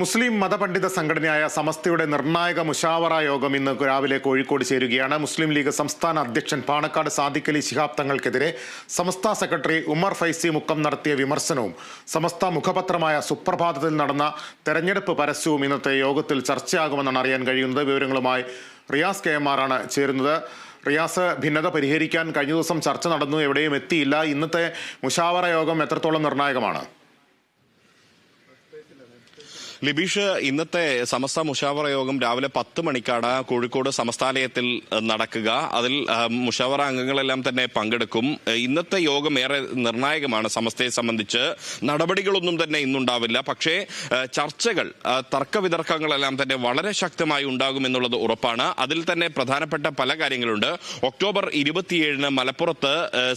മുസ്ലിം മതപണ്ഡിത സംഘടനയായ സമസ്തയുടെ നിർണായക മുഷാവറ യോഗം ഇന്ന് രാവിലെ കോഴിക്കോട് ചേരുകയാണ്. മുസ്ലിം ലീഗ് സംസ്ഥാന അധ്യക്ഷൻ പാണക്കാട് സാദിഖലി ശിഹാബ് തങ്ങൾക്കെതിരെ സമസ്ത സെക്രട്ടറി ഉമർ ഫൈസി മുക്കം നടത്തിയ വിമർശനവും സമസ്ത മുഖപത്രമായ സുപ്രഭാതത്തിൽ നടന്ന തെരഞ്ഞെടുപ്പ് പരസ്യവും ഇന്നത്തെ യോഗത്തിൽ ചർച്ചയാകുമെന്നാണ് അറിയാൻ കഴിയുന്നത്. വിവരങ്ങളുമായി റിയാസ് കെ എം ആറാണ് ചേരുന്നത്. റിയാസ് ഭിന്നത പരിഹരിക്കാൻ കഴിഞ്ഞ ദിവസം ചർച്ച നടന്നു എവിടെയും എത്തിയില്ല. ഇന്നത്തെ മുഷാവറ യോഗം എത്രത്തോളം നിർണായകമാണ്? ലിബീഷ് ഇന്നത്തെ സമസ്ത മുഷാവറ യോഗം രാവിലെ പത്ത് മണിക്കാണ് കോഴിക്കോട് സമസ്താലയത്തിൽ നടക്കുക. അതിൽ മുഷാവറ അംഗങ്ങളെല്ലാം തന്നെ പങ്കെടുക്കും. ഇന്നത്തെ യോഗം ഏറെ നിർണായകമാണ് സമസ്തയെ സംബന്ധിച്ച്. നടപടികളൊന്നും തന്നെ ഇന്നുണ്ടാവില്ല. പക്ഷേ ചർച്ചകൾ തർക്കവിതർക്കങ്ങളെല്ലാം തന്നെ വളരെ ശക്തമായി ഉണ്ടാകുമെന്നുള്ളത് ഉറപ്പാണ്. അതിൽ തന്നെ പ്രധാനപ്പെട്ട പല കാര്യങ്ങളുണ്ട്. ഒക്ടോബർ ഇരുപത്തിയേഴിന് മലപ്പുറത്ത്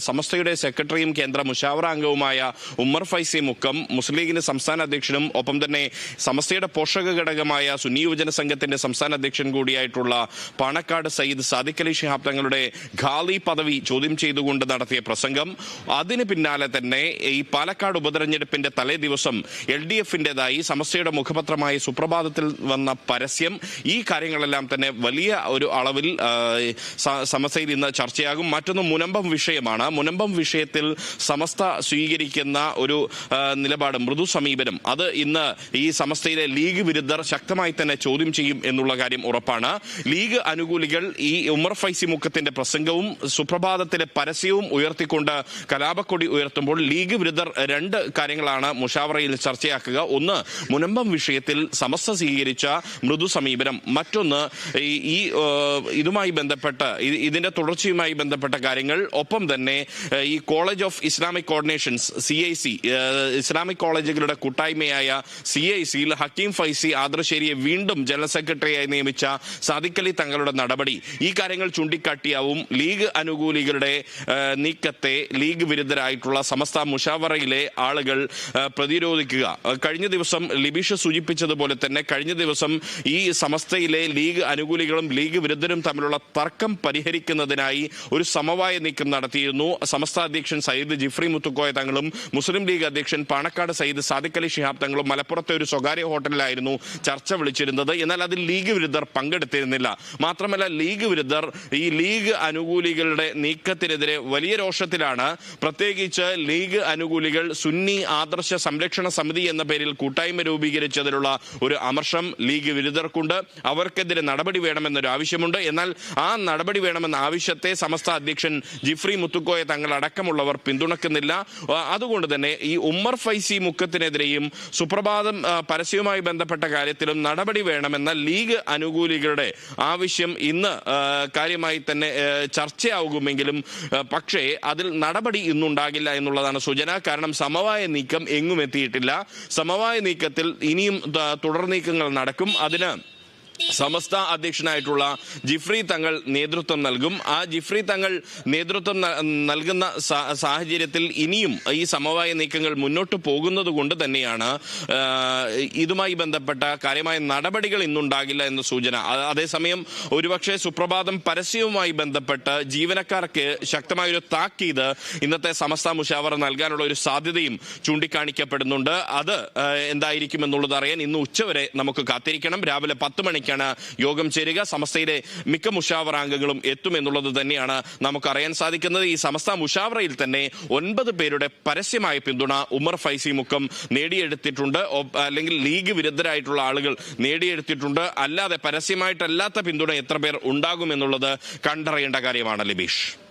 സമസ്തയുടെ സെക്രട്ടറിയും കേന്ദ്ര മുഷാവറ അംഗവുമായ ഉമ്മർ ഫൈസി മുക്കം മുസ്ലിം ലീഗിന്റെ സംസ്ഥാന അധ്യക്ഷനും ഒപ്പം തന്നെ സമസ്തയുടെ പോഷക ഘടകമായ സുന്നി യുവജന സംഘത്തിന്റെ സംസ്ഥാന അധ്യക്ഷൻ കൂടിയായിട്ടുള്ള പാണക്കാട് സയ്യിദ് സാദിഖ് അലി ഷിഹാബ് തങ്ങളുടെ ഖാലി പദവി ചോദ്യം ചെയ്തുകൊണ്ട് നടത്തിയ പ്രസംഗം. അതിന് പിന്നാലെ തന്നെ ഈ പാലക്കാട് ഉപതെരഞ്ഞെടുപ്പിന്റെ തലേ ദിവസം എൽ ഡി എഫിന്റേതായി സമസ്തയുടെ മുഖപത്രമായ സുപ്രഭാതത്തിൽ വന്ന പരസ്യം. ഈ കാര്യങ്ങളെല്ലാം തന്നെ വലിയ ഒരു അളവിൽ സമസ്തയിൽ ഇന്ന് ചർച്ചയാകും. മറ്റൊന്ന് മുനമ്പം വിഷയമാണ്. മുനമ്പം വിഷയത്തിൽ സമസ്ത സ്വീകരിക്കുന്ന ഒരു നിലപാട് മൃദു സമീപനം. അത് ഇന്ന് ഈ സമസ്തയിലെ ലീഗ് വിരുദ്ധർ ശക്തമായി തന്നെ ചോദ്യം ചെയ്യും എന്നുള്ള കാര്യം ഉറപ്പാണ്. ലീഗ് അനുകൂലികൾ ഈ ഉമർ ഫൈസി മുക്കത്തിന്റെ പ്രസംഗവും സുപ്രഭാതത്തിലെ പരസ്യവും ഉയർത്തിക്കൊണ്ട് കലാപക്കൊടി ഉയർത്തുമ്പോൾ ലീഗ് വിരുദ്ധർ രണ്ട് കാര്യങ്ങളാണ് മുഷാവറയിൽ ചർച്ചയാക്കുക. ഒന്ന് മുനമ്പം വിഷയത്തിൽ സമസ്ത സ്വീകരിച്ച മൃദു സമീപനം. മറ്റൊന്ന് ഈ ഇതുമായി ബന്ധപ്പെട്ട് ഇതിന്റെ തുടർച്ചയുമായി ബന്ധപ്പെട്ട കാര്യങ്ങൾ. ഒപ്പം തന്നെ ഈ college of Islamic coordinations C I C Islamic കോളേജുകളുടെ കൂട്ടായ്മയായ സി ഐ സിയിൽ ഹക്കീം ഫൈസി ആദർശേരിയെ വീണ്ടും ജനറൽ സെക്രട്ടറിയായി നിയമിച്ച സാദിഖലി തങ്ങളുടെ നടപടി. ഈ കാര്യങ്ങൾ ചൂണ്ടിക്കാട്ടിയാവും ലീഗ് അനുകൂലികളുടെ നീക്കത്തെ ലീഗ് വിരുദ്ധരായിട്ടുള്ള സമസ്ത മുഷാവറയിലെ ആളുകൾ പ്രതിരോധിക്കുക. കഴിഞ്ഞ ദിവസം ലിബിഷ് സൂചിപ്പിച്ചതുപോലെ തന്നെ കഴിഞ്ഞ ദിവസം ഈ സമസ്തയിലെ ലീഗ് അനുകൂലികളും ലീഗ് വിരുദ്ധരും തമ്മിലുള്ള തർക്കം പരിഹരിക്കുന്നതിനായി ഒരു സമവായ നീക്കം നടത്തിയിരുന്നു. സമസ്ത അധ്യക്ഷൻ സയ്യിദ് ജിഫ്രി മുത്തുക്കോയ തങ്ങളും മുസ്ലിം ലീഗ് അധ്യക്ഷൻ പാണക്കാട് സയ്യിദ് സാദിഖ് അലി ഷിഹാബ് തങ്ങളും മലപ്പുറത്തെ ഒരു സ്വകാര്യ ഹോട്ടലിലായിരുന്നു ചർച്ച വിളിച്ചിരുന്നത്. എന്നാൽ അതിൽ ലീഗ് വിരുദ്ധർ പങ്കെടുത്തിരുന്നില്ല. മാത്രമല്ല ലീഗ് വിരുദ്ധർ ഈ ലീഗ് അനുകൂലികളുടെ നീക്കത്തിനെതിരെ വലിയ രോഷത്തിലാണ്. പ്രത്യേകിച്ച് ലീഗ് അനുകൂലികൾ സുന്നി ആദർശ സംരക്ഷണ സമിതി എന്ന പേരിൽ കൂട്ടായ്മ രൂപീകരിച്ചതിലുള്ള ഒരു അമർഷം ലീഗ് വിരുദ്ധർക്കുണ്ട്. അവർക്കെതിരെ നടപടി വേണമെന്നൊരു ആവശ്യമുണ്ട്. എന്നാൽ ആ നടപടി വേണമെന്ന ആവശ്യത്തെ സമസ്ത അധ്യക്ഷൻ ജിഫ്രി മുത്തുക്കോയെ തങ്ങൾ അടക്കമുള്ളവർ പിന്തുണക്കുന്നില്ല. അതുകൊണ്ട് തന്നെ ഈ ഉമ്മർ ഫൈസി മുക്കത്തിനെതിരെയും സുപ്രഭാതം ആ, പരസ്യവുമായി ബന്ധപ്പെട്ട കാര്യത്തിലും നടപടി വേണമെന്ന ലീഗ് അനുകൂലികളുടെ ആവശ്യം ഇന്ന് കാര്യമായി തന്നെ ചർച്ചയാകുമെങ്കിലും പക്ഷേ അതിൽ നടപടി ഇന്നുണ്ടാകില്ല എന്നുള്ളതാണ് സൂചന. കാരണം സമവായ നീക്കം എങ്ങും എത്തിയിട്ടില്ല. സമവായ നീക്കത്തിൽ ഇനിയും തുടർ നീക്കങ്ങൾ നടക്കും. അതിന് സമസ്ത അധ്യക്ഷനായിട്ടുള്ള ജിഫ്രി തങ്ങൾ നേതൃത്വം നൽകും. ആ ജിഫ്രി തങ്ങൾ നേതൃത്വം നൽകുന്ന സാഹചര്യത്തിൽ ഇനിയും ഈ സമവായ നീക്കങ്ങൾ മുന്നോട്ട് പോകുന്നത് കൊണ്ട് തന്നെയാണ് ഇതുമായി ബന്ധപ്പെട്ട കാര്യമായ നടപടികൾ ഇന്നുണ്ടാകില്ല എന്ന സൂചന. അതേസമയം ഒരുപക്ഷെ സുപ്രഭാതം പരസ്യവുമായി ബന്ധപ്പെട്ട് ജീവനക്കാർക്ക് ശക്തമായ ഒരു താക്കീത് ഇന്നത്തെ സമസ്ത മുഷാവറ നൽകാനുള്ള ഒരു സാധ്യതയും ചൂണ്ടിക്കാണിക്കപ്പെടുന്നുണ്ട്. അത് എന്തായിരിക്കും എന്നുള്ളത് അറിയാൻ ഇന്ന് ഉച്ചവരെ നമുക്ക് കാത്തിരിക്കണം. രാവിലെ പത്ത് മണിക്കാണ് യോഗം ചേരുക. സമസ്തയിലെ മിക്ക മുഷാവറാംഗങ്ങളും എത്തുമെന്നുള്ളത് തന്നെയാണ് നമുക്കറിയാൻ സാധിക്കുന്നത്. ഈ സമസ്ത മുഷാവറയിൽ തന്നെ ഒൻപത് പേരുടെ പരസ്യമായ പിന്തുണ ഉമർ ഫൈസി മുക്കം നേടിയെടുത്തിട്ടുണ്ട്. അല്ലെങ്കിൽ ലീഗ് വിരുദ്ധരായിട്ടുള്ള ആളുകൾ നേടിയെടുത്തിട്ടുണ്ട്. അല്ലാതെ പരസ്യമായിട്ടല്ലാത്ത പിന്തുണ എത്ര പേർ ഉണ്ടാകുമെന്നുള്ളത് കണ്ടറിയേണ്ട കാര്യമാണ് ലിബീഷ്.